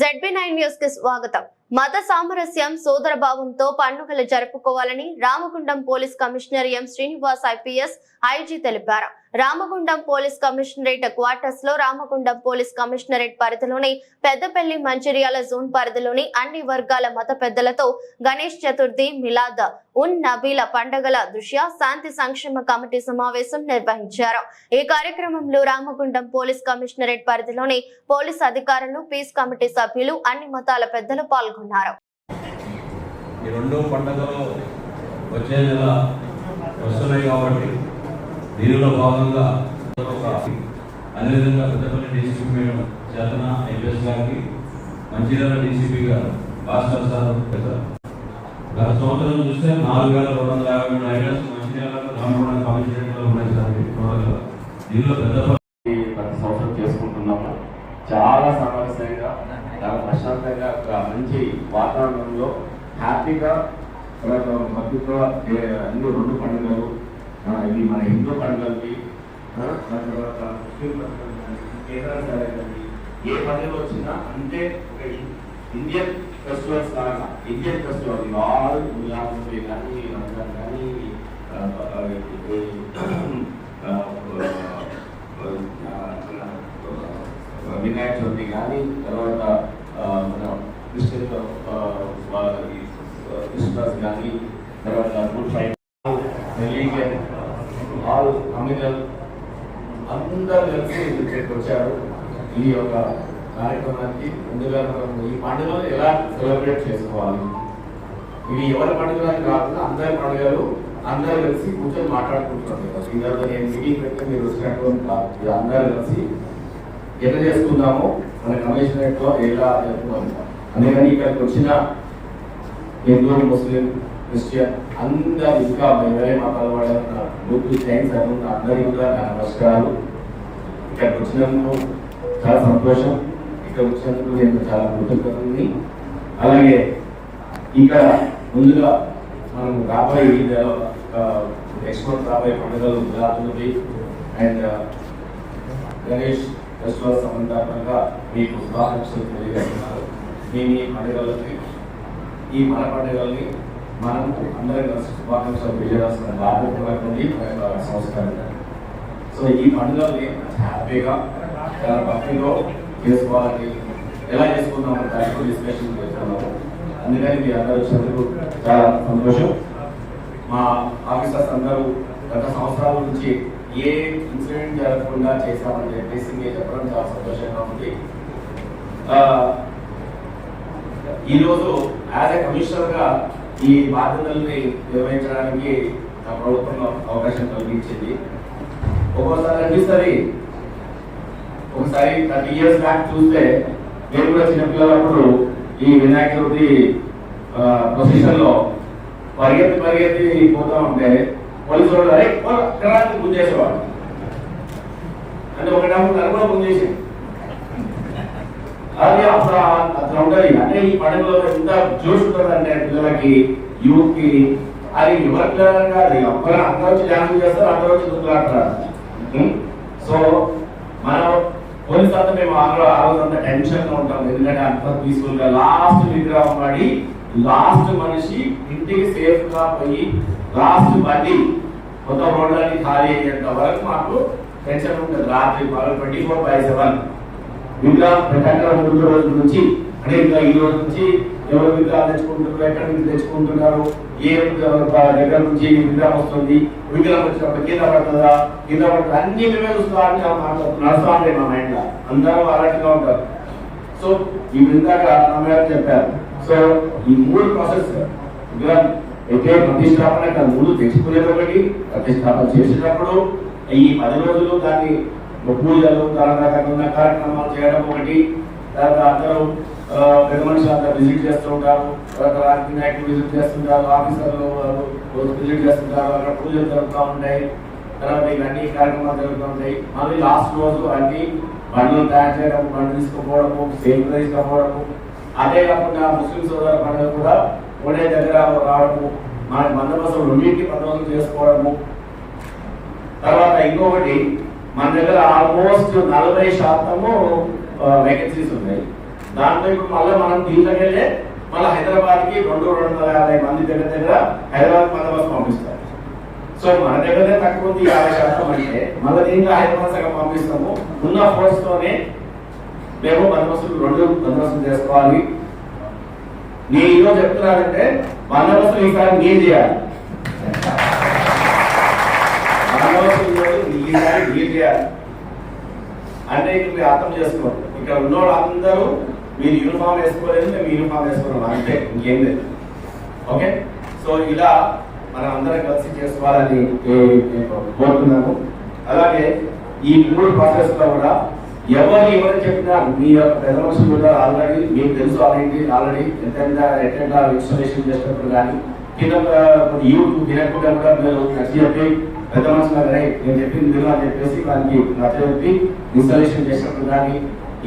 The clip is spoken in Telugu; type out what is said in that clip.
జెడ్బీ నైన్ న్యూస్కి స్వాగతం. మత సామరస్యం సోదరభావంతో పండుగలు జరుపుకోవాలని Ramagundam police commissioner M Srinivas IPS IG తెలిపారు. రామగుండం పోలీస్ కమిషనరేట్ క్వార్టర్స్లో రామగుండం పోలీస్ కమిషనరేట్ పరిధిలోని పెద్దపల్లి మంచిర్యాల జోన్ పరిధిలోని అన్ని వర్గాల మత పెద్దలతో గణేష్ చతుర్థి మిలాద్ ఉన్ నబీల పండుగల దృష్ట్యా శాంతి సంక్షేమ కమిటీ సమావేశం నిర్వహించారు. ఈ కార్యక్రమంలో రామగుండం పోలీస్ కమిషనరేట్ పరిధిలోని పోలీస్ అధికారులు పీస్ కమిటీ సభ్యులు అన్ని మతాల పెద్దలు పాల్గొన్నారు ఈ రెండు పండుగలు వచ్చే నెల వస్తున్నాయి కాబట్టి దీనిలో భాగంగా అదేవిధంగా Peddapalli DCP madam Chetana IPS గారికి మంచిర్యాల డీసీపీ గారు భాస్కర్ సార్ గత సంవత్సరం చూస్తే నాలుగు వేల రెండు వందల యాభై మూడు ఐడియాస్ మంచిర్యాల రామగుండం కమిషనరేట్లో ఉన్నాయి సార్. దీనిలో పెద్దపల్లి చాలా సామరస్యంగా చాలా ప్రశాంతంగా ఒక మంచి వాతావరణంలో హ్యాపీగా మధ్యలో అన్ని రెండు పండుగలు ఇవి మన హిందూ పండుగలకి దాని తర్వాత ముస్లిం పండుగలు సరే ఏ పండుగ వచ్చినా అంటే ఒక ఇండియన్ ఫెస్టివల్స్ లాగా ఇండియన్ ఫెస్టివల్ ఆల్ గులాబీ కానీ రంజాన్ కానీ ఆ, ఆ, ఈ- ఆ, ఆ, వినాయక చవితి కానీ తర్వాత ఆ, మన క్రిస్టియన్ కృష్ణదాస్ గాంధీ తర్వాత Good Friday religion all communal అందరూ కలిసి ఇక్కడికి వచ్చారు. ఈ యొక్క కార్యక్రమానికి ముందుగా మనం ఈ పండుగను ఎలా సెలబ్రేట్ చేసుకోవాలి? ఇవి ఎవరి పండుగలు కాకుండా అందరి పండుగలు అందరూ కలిసి కూర్చొని మాట్లాడుకుంటున్నారు ఇద్దరు నేను మీటింగ్ పెడితే మీరు వచ్చినటువంటి కాదు అందరూ కలిసి ఎట్లా చేసుకుందాము మన కమిషనరేట్లో ఎలా జరుపుకుందాము. అందుకని ఇక్కడికి వచ్చిన హిందూ ముస్లిం క్రిస్టియన్ అందరు ఇంకా వేరే మతాల వాళ్ళ గ్రూప్ సైన్స్ అని అందరికీ కూడా నా నమస్కారాలు. ఇక్కడికి వచ్చినందుకు చాలా సంతోషం. ఇక్కడ వచ్చినందుకు నేను చాలా కృతజ్ఞతని. అలాగే ఇక్కడ ముందుగా మనం రాబోయే ఈ నెల నెక్స్ట్ మంత్ రాబోయే పండుగలు Gujarat and uh, Ganesh festival సంబంధాత్మకంగా మీకు శుభాకాంక్షలు తెలియజేస్తున్నారు. మీ మీ పండుగలకి ఈ మన పండుగల్ని మనం అందరం కలిసి శుభాకాంక్షలు తెలియజేస్తున్న. బాధ్యతలకుండి సంస్కారం. సో ఈ పండుగల్ని హ్యాపీగా చాలా భక్తిలో చేసుకోవాలని ఎలా చేసుకుందాం దాని డిస్కషన్ చేస్తున్నాము అందుకని మీ అందరూ వచ్చినందుకు చాలా సంతోషం. మా ఆఫీసర్స్ అందరూ గత సంవత్సరాల నుంచి ఏ ఇన్సిడెంట్ జరగకుండా చేశామని చెప్పేసి మీరు చెప్పడం చాలా సంతోషంగా ఉంది. ఈరోజు యాజ్ ఎ కమిషనర్గా ఈ బాధ్యతల్ని నిర్వహించడానికి నా ప్రభుత్వం అవకాశం కలిగించింది ఒక్కోసారి అనిపిస్తుంది ఒకసారి థర్టీ ఇయర్స్ బ్యాక్ చూస్తే నేను కూడా చిన్నపిల్లలప్పుడు ఈ వినాయక చవితి పొజిషన్లో పరిగెత్తి పరిగెత్తి పోతా ఉంటే పోలీసు వాళ్ళు అరే అక్కడ చేసేవాడు అంటే ఒకటప్పుడు నన్ను కూడా గుంజేసి అది అప్పుడు అట్లా ఉంటది అంటే ఈ పండుగలో ఎంత జోష్ ఉంటుంది అంటే పిల్లలకి యూత్కి అది ఎవరి పిల్లలని కాదు. ఒక్కరు అందరూ వచ్చి డ్యాన్స్ చేస్తారు అందరూ వచ్చి దుక్కులాడతారు సో మనం పోలీస్ అంతా మేము ఆ రోజు ఆ రోజు అంతా టెన్షన్లో ఉంటాం. ఎందుకంటే అంత పీస్ఫుల్గా లాస్ట్ విగ్రహం పడి లాస్ట్ మనిషి ఇంటికి సేఫ్గా పోయి లాస్ట్ బండి మొత్తం రోడ్లన్నీ ఖాళీ అయ్యేంత వరకు మాకు టెన్షన్ ఉంటుంది. రాత్రి పగలు ట్వంటీ ఫోర్ బై సెవెన్ విగ్రహం ప్రకటన ముందు రోజు నుంచి అంటే ఇంకా ఈ రోజు నుంచి ఎవరు విగ్రహాలు తెచ్చుకుంటున్నారు ఎక్కడి నుంచి తెచ్చుకుంటున్నారు ఏ దగ్గర నుంచి విగ్రహం వస్తుంది విగ్రహం వచ్చినప్పుడు కింద పడుతుందా కింద పడుతుందా అన్ని మేమే చూస్తా నడుస్తా ఉంటాయి మా మైండ్లో. అందరూ అలర్ట్గా ఉంటారు. సో ఈ ఇందాక అమ్మగారు చెప్పారు. సో ఈ మూడు ప్రాసెస్ విగ్రహం అయితే ప్రతిష్టాపన కాదు ముందు తెచ్చుకునేది ఒకటి ప్రతిష్టాపన చేసేటప్పుడు ఈ పది రోజులు దాన్ని పూజలు తర్వాత కార్యక్రమాలు చేయడం ఒకటి తర్వాత అందరూ ఆ, పెద్ద మనుషులు అందరూ విజిట్ చేస్తూ ఉంటారు. తర్వాత రాజకీయ నాయకులు విజిట్ చేస్తుంటారు ఆఫీసర్లు విజిట్ చేస్తుంటారు. అక్కడ పూజలు జరుగుతూ ఉంటాయి. తర్వాత ఇవన్నీ కార్యక్రమాలు జరుగుతూ ఉంటాయి. మళ్ళీ లాస్ట్ రోజు అన్ని బండ్లు తయారు చేయడం బండ్లు తీసుకుపోవడము సేఫ్ తీసుకుపోవడము అదే కాకుండా ముస్లిం సోదర పండుగ కూడా ఒకటే దగ్గర రావడము. మన బందోబస్తు రెండింటి బందోబస్తు చేసుకోవడము. తర్వాత ఇంకొకటి మన దగ్గర ఆల్మోస్ట్ నలభై శాతము వేకెన్సీస్ ఉన్నాయి. దాంట్లో ఇప్పుడు మళ్ళీ మనం దీంట్లోకి వెళ్ళే మళ్ళీ హైదరాబాద్కి రెండు రెండు వందల యాభై మంది దగ్గర దగ్గర హైదరాబాద్ బందోబస్తు పంపిస్తారు. సో మన దగ్గరనే తక్కువ ఉంది యాభై శాతం అంటే మళ్ళీ దీంట్లో హైదరాబాద్ సగం పంపిస్తాము. ఉన్న ఫోర్స్ తోనే మేము బందోబస్తులు రెండు బందోబస్తులు చేసుకోవాలి. నేను ఈరోజు చెప్తున్నానంటే బందోబస్తులు ఈసారి నేను చేయాలి బందోబస్తులు ఈరోజు ఈసారి మీరు చేయాలి. అంటే ఇక్కడ మీరు అర్థం చేసుకోండి. ఇక్కడ ఉన్న అందరూ మీరు యూనిఫామ్ వేసుకోలేదు మేము యూనిఫామ్ వేసుకున్నాం అంటే ఇంకేం లేదు. ఓకే? సో ఇలా మనం అందరం కలిసి చేసుకోవాలని కోరుతున్నాము. కోరుతున్నాను అలాగే ఈ మూడు ప్రాసెస్లో కూడా ఎవరు ఎవరు చెప్పినా మీ యొక్క పెద్ద కూడా ఆల్రెడీ మీకు తెలుసు ఆల్రెడీ ఆల్రెడీ ఎంత ఎట్లా ఇన్స్టాలేషన్ చేసినప్పుడు కానీ కింద యూట్యూబ్ తినకుండా కూడా మీరు నచ్చి చెప్పి పెద్ద మనుషులు అరే నేను చెప్పింది విను అని చెప్పేసి దానికి నచ్చ చెప్పి ఇన్స్టాలేషన్ చేసినప్పుడు కానీ